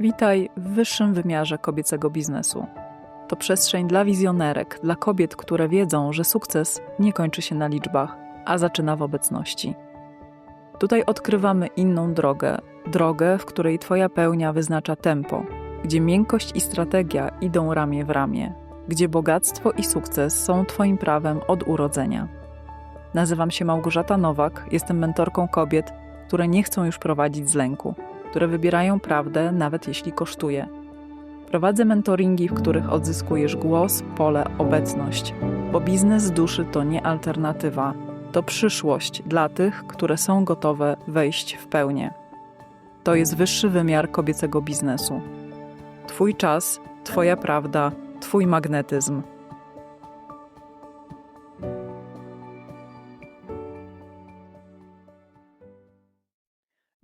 Witaj w wyższym wymiarze kobiecego biznesu. To przestrzeń dla wizjonerek, dla kobiet, które wiedzą, że sukces nie kończy się na liczbach, a zaczyna w obecności. Tutaj odkrywamy inną drogę, drogę, w której Twoja pełnia wyznacza tempo, gdzie miękkość i strategia idą ramię w ramię, gdzie bogactwo i sukces są Twoim prawem od urodzenia. Nazywam się Małgorzata Nowak, jestem mentorką kobiet, które nie chcą już prowadzić z lęku, które wybierają prawdę, nawet jeśli kosztuje. Prowadzę mentoringi, w których odzyskujesz głos, pole, obecność, bo biznes duszy to nie alternatywa, to przyszłość dla tych, które są gotowe wejść w pełnię. To jest wyższy wymiar kobiecego biznesu. Twój czas, Twoja prawda, Twój magnetyzm.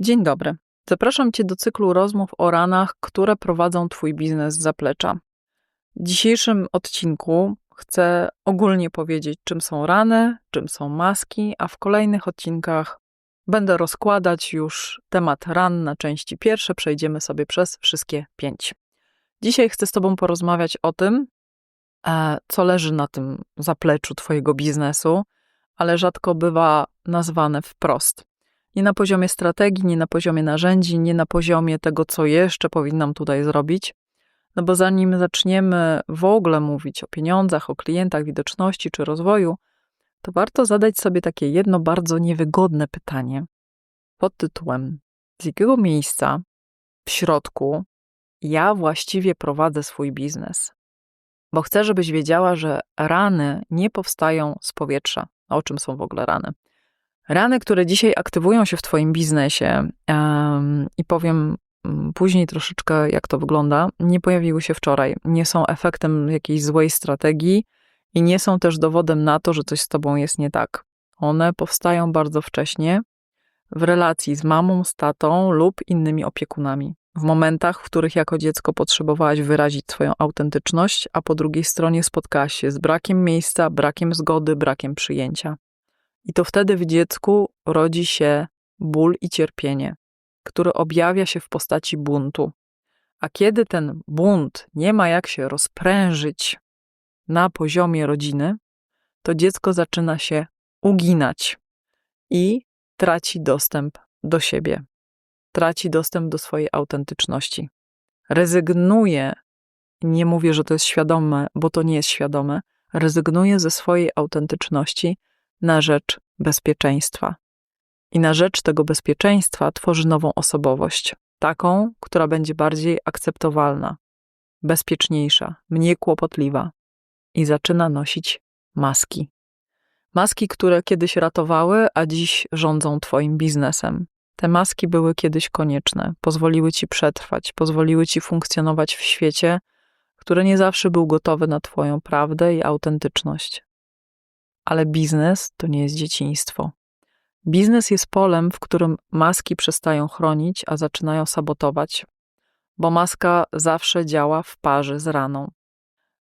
Dzień dobry. Zapraszam Cię do cyklu rozmów o ranach, które prowadzą Twój biznes z zaplecza. W dzisiejszym odcinku chcę ogólnie powiedzieć, czym są rany, czym są maski, a w kolejnych odcinkach będę rozkładać już temat ran na części pierwsze. Przejdziemy sobie przez wszystkie pięć. Dzisiaj chcę z Tobą porozmawiać o tym, e, co leży na tym zapleczu Twojego biznesu, ale rzadko bywa nazwane wprost. Nie na poziomie strategii, nie na poziomie narzędzi, nie na poziomie tego, co jeszcze powinnam tutaj zrobić. No bo zanim zaczniemy w ogóle mówić o pieniądzach, o klientach, widoczności czy rozwoju, to warto zadać sobie takie jedno bardzo niewygodne pytanie pod tytułem: z jakiego miejsca w środku ja właściwie prowadzę swój biznes? Bo chcę, żebyś wiedziała, że rany nie powstają z powietrza. O czym są w ogóle rany? Rany, które dzisiaj aktywują się w Twoim biznesie, um, i powiem mm, później troszeczkę, jak to wygląda, nie pojawiły się wczoraj. Nie są efektem jakiejś złej strategii i nie są też dowodem na to, że coś z Tobą jest nie tak. One powstają bardzo wcześnie w relacji z mamą, z tatą lub innymi opiekunami. W momentach, w których jako dziecko potrzebowałaś wyrazić swoją autentyczność, a po drugiej stronie spotkałaś się z brakiem miejsca, brakiem zgody, brakiem przyjęcia. I to wtedy w dziecku rodzi się ból i cierpienie, który objawia się w postaci buntu. A kiedy ten bunt nie ma jak się rozprężyć na poziomie rodziny, to dziecko zaczyna się uginać i traci dostęp do siebie, traci dostęp do swojej autentyczności. Rezygnuje, nie mówię, że to jest świadome, bo to nie jest świadome, rezygnuje ze swojej autentyczności na rzecz bezpieczeństwa. I na rzecz tego bezpieczeństwa tworzy nową osobowość, taką, która będzie bardziej akceptowalna, bezpieczniejsza, mniej kłopotliwa i zaczyna nosić maski. Maski, które kiedyś ratowały, a dziś rządzą Twoim biznesem. Te maski były kiedyś konieczne, pozwoliły Ci przetrwać, pozwoliły Ci funkcjonować w świecie, który nie zawsze był gotowy na Twoją prawdę i autentyczność. Ale biznes to nie jest dzieciństwo. Biznes jest polem, w którym maski przestają chronić, a zaczynają sabotować, bo maska zawsze działa w parze z raną.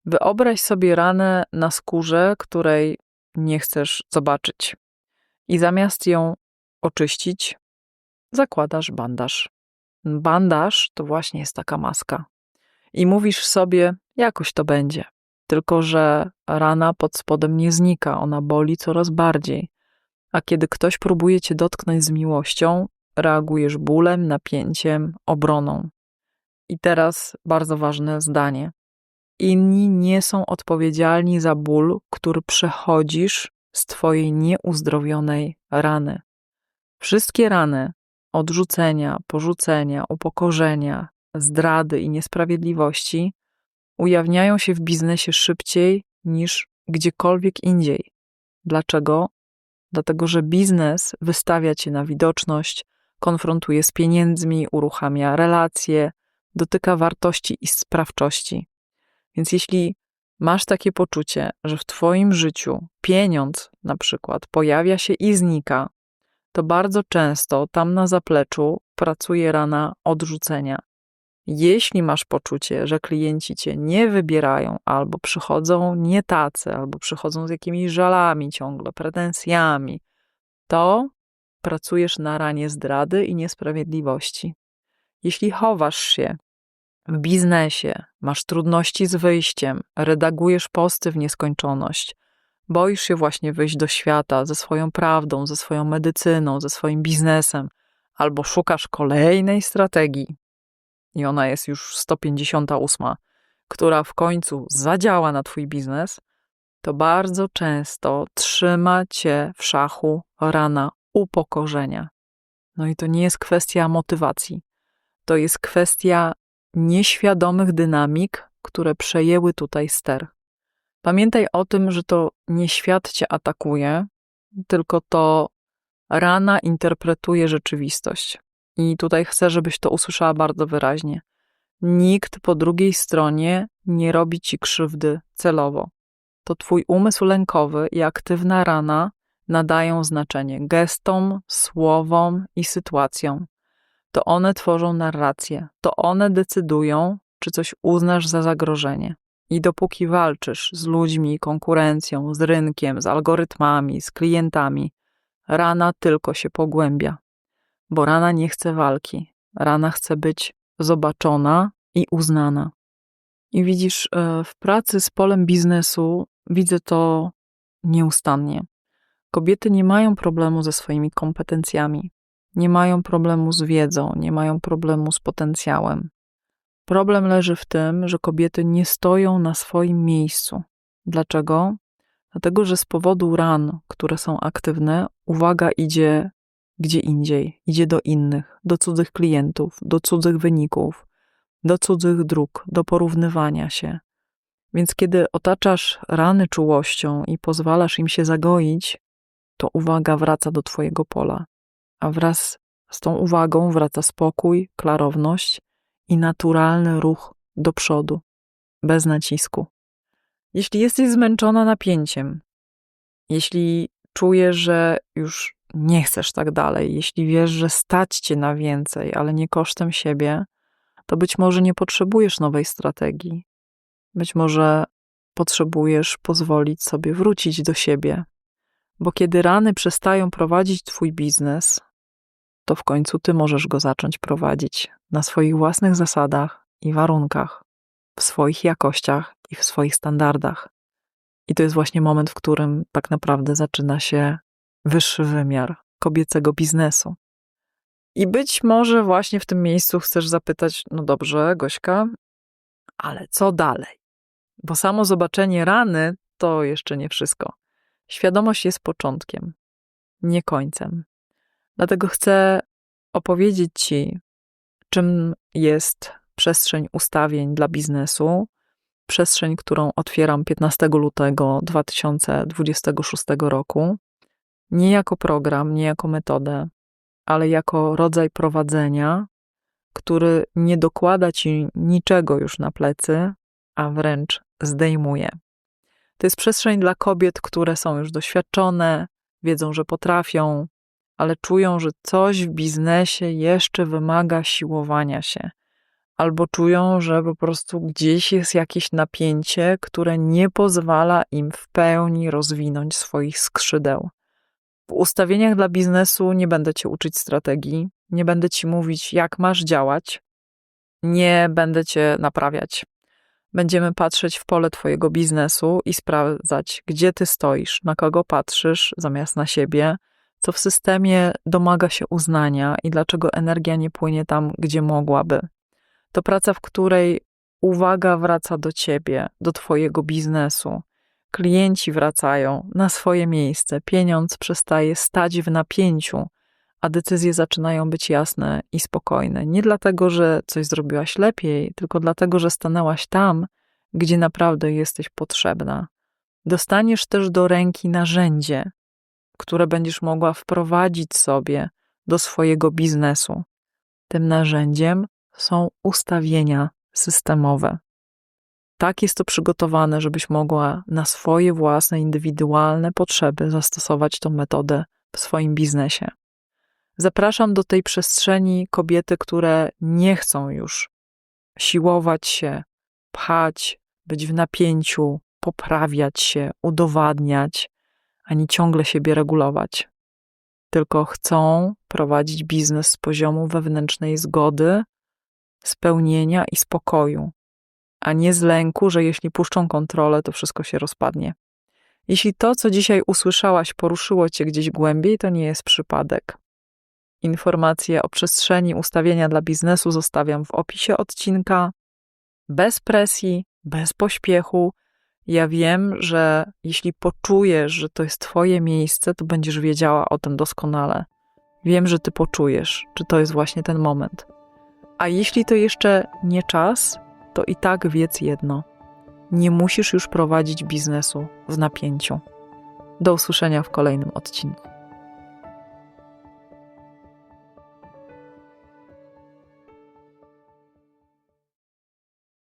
Wyobraź sobie ranę na skórze, której nie chcesz zobaczyć. I zamiast ją oczyścić, zakładasz bandaż. Bandaż to właśnie jest taka maska. I mówisz sobie, jakoś to będzie. Tylko, że rana pod spodem nie znika, ona boli coraz bardziej. A kiedy ktoś próbuje cię dotknąć z miłością, reagujesz bólem, napięciem, obroną. I teraz bardzo ważne zdanie. Inni nie są odpowiedzialni za ból, który przechodzisz z twojej nieuzdrowionej rany. Wszystkie rany odrzucenia, porzucenia, upokorzenia, zdrady i niesprawiedliwości ujawniają się w biznesie szybciej niż gdziekolwiek indziej. Dlaczego? Dlatego, że biznes wystawia cię na widoczność, konfrontuje z pieniędzmi, uruchamia relacje, dotyka wartości i sprawczości. Więc jeśli masz takie poczucie, że w Twoim życiu pieniądz na przykład pojawia się i znika, to bardzo często tam na zapleczu pracuje rana odrzucenia. Jeśli masz poczucie, że klienci cię nie wybierają, albo przychodzą nie tacy, albo przychodzą z jakimiś żalami ciągle, pretensjami, to pracujesz na ranie zdrady i niesprawiedliwości. Jeśli chowasz się w biznesie, masz trudności z wyjściem, redagujesz posty w nieskończoność, boisz się właśnie wyjść do świata ze swoją prawdą, ze swoją medycyną, ze swoim biznesem, albo szukasz kolejnej strategii, i ona jest już 158, która w końcu zadziała na Twój biznes, to bardzo często trzyma Cię w szachu rana upokorzenia. No i to nie jest kwestia motywacji, to jest kwestia nieświadomych dynamik, które przejęły tutaj ster. Pamiętaj o tym, że to nie świat cię atakuje, tylko to rana interpretuje rzeczywistość. I tutaj chcę, żebyś to usłyszała bardzo wyraźnie. Nikt po drugiej stronie nie robi ci krzywdy celowo. To twój umysł lękowy i aktywna rana nadają znaczenie gestom, słowom i sytuacjom. To one tworzą narrację, to one decydują, czy coś uznasz za zagrożenie. I dopóki walczysz z ludźmi, konkurencją, z rynkiem, z algorytmami, z klientami, rana tylko się pogłębia. Bo rana nie chce walki, rana chce być zobaczona i uznana. I widzisz, e, w pracy z polem biznesu widzę to nieustannie. Kobiety nie mają problemu ze swoimi kompetencjami, nie mają problemu z wiedzą, nie mają problemu z potencjałem. Problem leży w tym, że kobiety nie stoją na swoim miejscu. Dlaczego? Dlatego, że z powodu ran, które są aktywne, uwaga idzie gdzie indziej, idzie do innych, do cudzych klientów, do cudzych wyników, do cudzych dróg, do porównywania się. Więc kiedy otaczasz rany czułością i pozwalasz im się zagoić, to uwaga wraca do Twojego pola, a wraz z tą uwagą wraca spokój, klarowność i naturalny ruch do przodu, bez nacisku. Jeśli jesteś zmęczona napięciem, jeśli czujesz, że już nie chcesz tak dalej, jeśli wiesz, że stać cię na więcej, ale nie kosztem siebie, to być może nie potrzebujesz nowej strategii. Być może potrzebujesz pozwolić sobie wrócić do siebie, bo kiedy rany przestają prowadzić twój biznes, to w końcu ty możesz go zacząć prowadzić na swoich własnych zasadach i warunkach, w swoich jakościach i w swoich standardach. I to jest właśnie moment, w którym tak naprawdę zaczyna się wyższy wymiar kobiecego biznesu. I być może właśnie w tym miejscu chcesz zapytać: No dobrze, Gośka, ale co dalej? Bo samo zobaczenie rany to jeszcze nie wszystko. Świadomość jest początkiem, nie końcem. Dlatego chcę opowiedzieć Ci, czym jest przestrzeń ustawień dla biznesu, przestrzeń, którą otwieram 15 lutego 2026 roku, nie jako program, nie jako metodę, ale jako rodzaj prowadzenia, który nie dokłada ci niczego już na plecy, a wręcz zdejmuje. To jest przestrzeń dla kobiet, które są już doświadczone, wiedzą, że potrafią, ale czują, że coś w biznesie jeszcze wymaga siłowania się, albo czują, że po prostu gdzieś jest jakieś napięcie, które nie pozwala im w pełni rozwinąć swoich skrzydeł. W ustawieniach dla biznesu nie będę cię uczyć strategii, nie będę ci mówić, jak masz działać, nie będę cię naprawiać. Będziemy patrzeć w pole Twojego biznesu i sprawdzać, gdzie Ty stoisz, na kogo patrzysz zamiast na siebie, co w systemie domaga się uznania i dlaczego energia nie płynie tam, gdzie mogłaby. To praca, w której uwaga wraca do Ciebie, do Twojego biznesu Klienci wracają na swoje miejsce, pieniądz przestaje stać w napięciu, a decyzje zaczynają być jasne i spokojne. Nie dlatego, że coś zrobiłaś lepiej, tylko dlatego, że stanęłaś tam, gdzie naprawdę jesteś potrzebna. Dostaniesz też do ręki narzędzie, które będziesz mogła wprowadzić sobie do swojego biznesu. Tym narzędziem są ustawienia systemowe tak jest to przygotowane, żebyś mogła na swoje własne, indywidualne potrzeby zastosować tą metodę w swoim biznesie. Zapraszam do tej przestrzeni kobiety, które nie chcą już siłować się, pchać, być w napięciu, poprawiać się, udowadniać, ani ciągle siebie regulować. Tylko chcą prowadzić biznes z poziomu wewnętrznej zgody, spełnienia i spokoju, a nie z lęku, że jeśli puszczą kontrolę, to wszystko się rozpadnie. Jeśli to, co dzisiaj usłyszałaś, poruszyło cię gdzieś głębiej, to nie jest przypadek. Informacje o przestrzeni ustawienia dla biznesu zostawiam w opisie odcinka. Bez presji, bez pośpiechu. Ja wiem, że jeśli poczujesz, że to jest Twoje miejsce, to będziesz wiedziała o tym doskonale. Wiem, że Ty poczujesz, czy to jest właśnie ten moment. A jeśli to jeszcze nie czas, to i tak wiedz jedno: nie musisz już prowadzić biznesu w napięciu. Do usłyszenia w kolejnym odcinku.